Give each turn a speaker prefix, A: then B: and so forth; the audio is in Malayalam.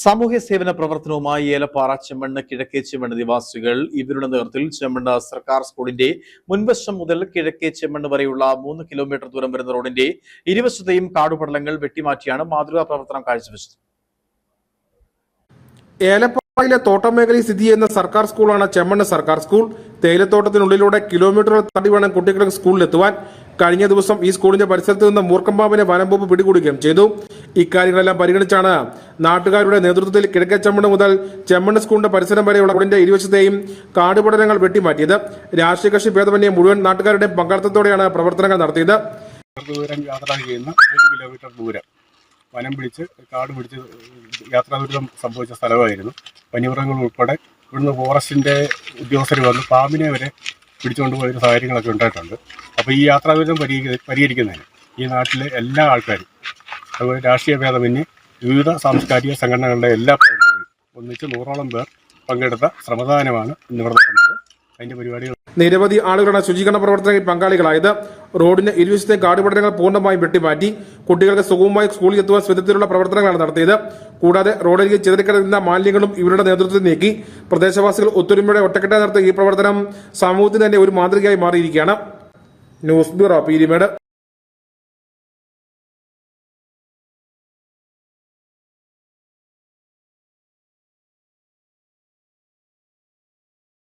A: സാമൂഹ്യ സേവന പ്രവർത്തനവുമായി ഏലപ്പാറ ചെമ്മണ്ണ് കിഴക്കേ ചെമ്മണ്ണ് നിവാസികൾ ഇവരുടെ നേതൃത്വത്തിൽ ചെമ്മണ്ണ് സർക്കാർ സ്കൂളിന്റെ മുൻവശം മുതൽ കിഴക്കേ ചെമ്മണ്ണ് വരെയുള്ള മൂന്ന് കിലോമീറ്റർ ദൂരം വരുന്ന റോഡിന്റെ ഇരുവശത്തെയും കാടുപടലങ്ങൾ വെട്ടിമാറ്റിയാണ് മാതൃകാ പ്രവർത്തനം കാഴ്ചവെച്ചത്.
B: ഏലപ്പാറയിലെ തോട്ടമേഖലയിൽ സ്ഥിതി ചെയ്യുന്ന സർക്കാർ സ്കൂളാണ് ചെമ്മണ്ണ് സർക്കാർ സ്കൂൾ. തേയിലത്തോട്ടത്തിനുള്ളിലൂടെ കിലോമീറ്ററുകൾ തടി വേണം കുട്ടികൾക്ക് സ്കൂളിലെത്തുവാൻ. കഴിഞ്ഞ ദിവസം ഈ സ്കൂളിന്റെ പരിസരത്ത് നിന്ന് മൂർക്കമ്പാമ്പിനെ വനംവകുപ്പ് പിടികൂടുകയും ചെയ്തു. ഇക്കാര്യങ്ങളെല്ലാം പരിഗണിച്ചാണ് നാട്ടുകാരുടെ നേതൃത്വത്തിൽ കിഴക്കേ ചെമ്മണ് മുതൽ ചെമ്മണ് സ്കൂളിന്റെ പരിസരം വരെയുള്ള റോഡിന്റെ ഇരുവശത്തെയും കാടുപടലങ്ങൾ വെട്ടിമാറ്റിയത്. രാഷ്ട്രീയ കക്ഷി ഭേദമന്യെ മുഴുവൻ നാട്ടുകാരുടെയും പങ്കാളിത്തത്തോടെയാണ് പ്രവർത്തനങ്ങൾ നടത്തിയത്.
C: കിലോമീറ്റർ ദൂരം വനം പിടിച്ച് കാട് പിടിച്ച് യാത്രാ ദുരിതം സംഭവിച്ച സ്ഥലമായിരുന്നു. വന്യമൃഗങ്ങൾ ഉൾപ്പെടെ ഇവിടുന്ന് ഫോറസ്റ്റിന്റെ ഉദ്യോഗസ്ഥർ വന്ന് പാമ്പിനെ വരെ പിടിച്ചുകൊണ്ട് പോയൊരു സാഹചര്യങ്ങളൊക്കെ ഉണ്ടായിട്ടുണ്ട്. അപ്പോൾ ഈ യാത്രാ ദുരിതം പരിഹരി പരിഹരിക്കുന്നതിന് ഈ നാട്ടിലെ എല്ലാ ആൾക്കാരും അതുപോലെ രാഷ്ട്രീയ ഭേദമന്യേ വിവിധ സാംസ്കാരിക സംഘടനകളുടെ എല്ലാ പ്രവർത്തകരും ഒന്നിച്ച് നൂറോളം പേർ പങ്കെടുത്ത ശ്രമദാനമാണ് ഇന്നിവിടെ നടന്നത്. അതിന്റെ പരിപാടികൾ
B: നിരവധി ആളുകളുടെ ശുചീകരണ പ്രവർത്തനങ്ങളിൽ പങ്കാളികളായത്. റോഡിന് ഇരുവശത്തെ കാടുപടലങ്ങൾ പൂർണമായും വെട്ടിമാറ്റി കുട്ടികൾക്ക് സുഗമമായി സ്കൂളിൽ എത്തുവാൻ വിധത്തിലുള്ള പ്രവർത്തനങ്ങളാണ് നടത്തിയത്. കൂടാതെ റോഡരികിൽ ചിതറിക്കിടക്കുന്ന മാലിന്യങ്ങളും ഇവരുടെ നേതൃത്വത്തിൽ നീക്കി. പ്രദേശവാസികൾ ഒത്തൊരുമയുടെ ഒറ്റക്കെട്ടായി നടത്തിയ ഈ പ്രവർത്തനം സമൂഹത്തിന് തന്നെ ഒരു മാതൃകയായി മാറിയിരിക്കുകയാണ്. News bureau Peermade.